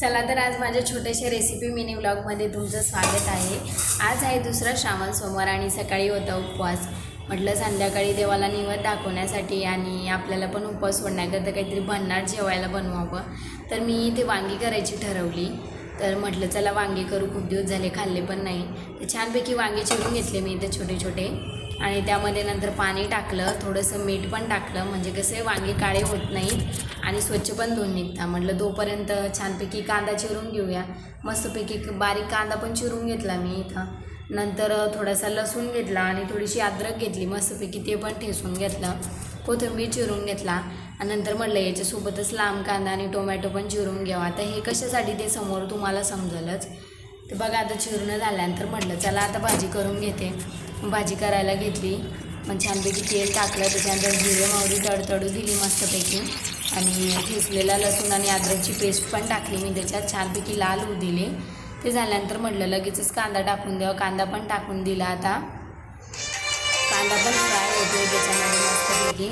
चला तर आज माझ्या छोट्याशा रेसिपी मिनी व्लॉगमध्ये तुमचं स्वागत आहे. आज आहे दुसरा श्रावण सोमवार आणि सकाळी होता उपवास. म्हटलं संध्याकाळी देवाला निवड दाखवण्यासाठी आणि आपल्याला पण उपवास सोडण्याकरता काहीतरी भन्नाट जेवायला बनवावं. तर मी इथे वांगी करायची ठरवली. तर म्हटलं चला वांगी करू खूप दिवस झाले खाल्ले पण नाही. तर छानपैकी वांगे चिरून घेतले मी इथे छोटे छोटे आणि त्यामध्ये नंतर पाणी टाकलं थोडंसं मीठ पण टाकलं म्हणजे कसे वांगे काळे होत नाहीत आणि स्वच्छ पण धुवून निघता. म्हटलं तोपर्यंत छानपैकी कांदा चिरून घेऊया. मस्तपैकी बारीक कांदा पण चिरून घेतला मी इथं. नंतर थोडासा लसूण घेतला आणि थोडीशी अद्रक घेतली मस्तपैकी ते पण ठेसून घेतलं. कोथिंबीर चिरून घेतला. आणि नंतर म्हटलं याच्यासोबतच लांब कांदा आणि टोमॅटो पण चिरून घ्यावा. आता हे कशासाठी ते समोर तुम्हाला समजलंच. ते बघा आता चिरून झाल्यानंतर म्हटलं चला आता भाजी करून घेते. भाजी करायला घेतली. मग छानपैकी तेल टाकलं त्याच्यानंतर जिरे मावरी तडतडू दिली मस्तपैकी. आणि ठेचलेला लसूण आणि अद्रकची पेस्ट पण टाकली मी त्याच्यात छानपैकी लाल होऊ दिले. ते झाल्यानंतर म्हटलं लगेचच कांदा टाकून द्यावं. कांदा पण टाकून दिला आता. कांदा पण फ्राय होतो त्याच्यामध्ये मस्तपैकी.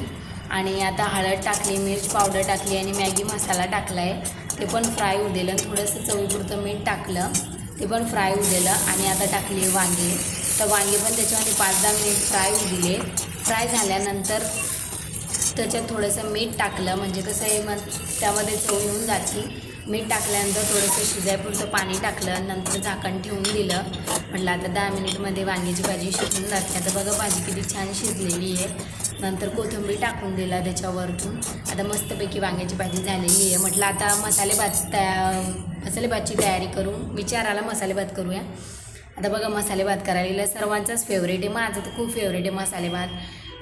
आणि आता हळद टाकली मिर्च पावडर टाकली आणि मॅगी मसाला टाकला आहे ते पण फ्राय होऊ थोडंसं चवीपुरतं मीठ टाकलं ते पण फ्राय होऊ आणि आता टाकली वांगी. तर वांगे पण त्याच्यामध्ये पाच दहा मिनिट फ्राय होऊ दिले. फ्राय झाल्यानंतर त्याच्यात थोडंसं मीठ टाकलं. म्हणजे कसं आहे मग त्यामध्ये चव येऊन जाते. मीठ टाकल्यानंतर थोडंसं शिजायपुरतं पाणी टाकलं. नंतर झाकण ठेवून दिलं. म्हटलं आता दहा मिनिटमध्ये वांग्याची भाजी शिजून जाते. आता बघा भाजी किती छान शिजलेली आहे. नंतर कोथिंबीर टाकून दिला त्याच्यावरतून. आता मस्तपैकी वांग्याची भाजी झालेली आहे. म्हटलं आता मसाले भात तया मसाले भातची तयारी करून विचाराला मसाले भात करूया. आता बघा मसाले भात करायला सर्वांचाच फेवरेट आहे. माझं तर खूप फेवरेट आहे मसाले भात.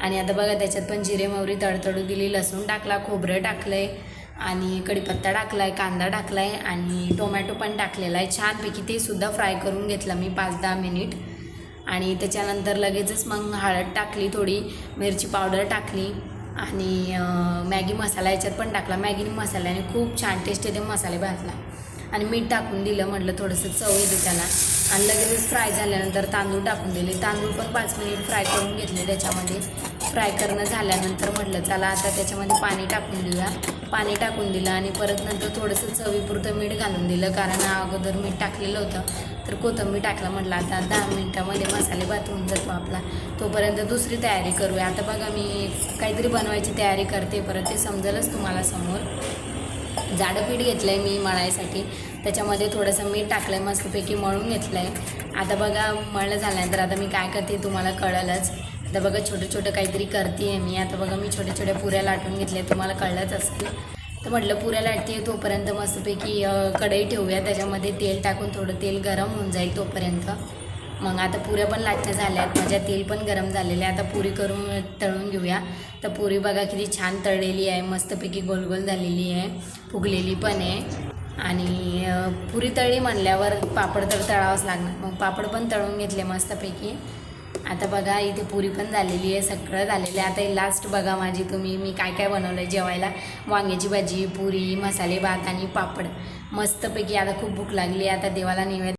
आणि आता बघा त्याच्यात पण जिरे मोहरी तडतडू दिली लसूण टाकला खोबरं टाकलं आहे आणि कढीपत्ता टाकला आहे कांदा टाकला आहे आणि टोमॅटो पण टाकलेला आहे. छानपैकी ते सुद्धा फ्राय करून घेतलं मी पाच दहा मिनिट आणि त्याच्यानंतर लगेचच मग हळद टाकली थोडी मिरची पावडर टाकली आणि मॅगी मसाला याच्यात पण टाकला. मॅगी मसाल्याने खूप छान टेस्ट येते मसाले भातला. आणि मीठ टाकून दिलं म्हटलं थोडंसं चव येते त्याला. आणि लगेचच फ्राय झाल्यानंतर तांदूळ टाकून दिले. तांदूळ पण पाच मिनिट फ्राय करून घेतले त्याच्यामध्ये. फ्राय करणं झाल्यानंतर म्हटलं चला आता त्याच्यामध्ये पाणी टाकून देऊया. पाणी टाकून दिलं आणि परत नंतर थोडंसं चवीपुरतं मीठ घालून दिलं. कारण अगोदर मीठ टाकलेलं होतं. तर कोथिंबीर टाकलं म्हटलं आता दहा मिनटामध्ये मसाले भात होऊन जातो आपला. तोपर्यंत दुसरी तयारी करूया. आता बघा मी काहीतरी बनवायची तयारी करते. परत ते समजेलच तुम्हाला समोर. जाडं पीठ घेतलं आहे मी मळायसाठी. त्याच्यामध्ये थोडंसं मीठ टाकलं आहे मस्तपैकी मळून घेतलं आहे आता बघा मळलं झाल्यानंतर आता मी काय करते तुम्हाला कळलंच. आता बघा छोटं छोटं काहीतरी करते आहे मी. आता बघा मी छोट्या छोट्या पुऱ्या लाटून घेतल्या तुम्हाला कळलंच असेल तर म्हटलं पुऱ्या लाटते तोपर्यंत मस्तपैकी कढई ठेवूया. त्याच्यामध्ये तेल टाकून थोडं तेल गरम होऊन जाईल तोपर्यंत. मग आता पुऱ्या पण लाटण्या आहेत माझ्या तेल पण गरम झालेले आहे आता पुरी करून तळून घेऊया. तर पुरी बघा किती छान तळलेली आहे मस्तपैकी गोल गोल झालेली आहे फुगलेली पण आहे. आणि पुरी तळी म्हणल्यावर पापड तर तळावंच लागणार. मग पापड पण तळून घेतले मस्तपैकी. आता बघा इथे पुरी पण झालेली आहे सगळं झालेलं आहे. आता लास्ट बघा माझी तुम्ही मी काय काय बनवलं आहे जेवायला. वांग्याची भाजी पुरी मसाले भात आणि पापड. मस्तपैकी आता खूप भूक लागली आहे. आता देवाला नैवेद्य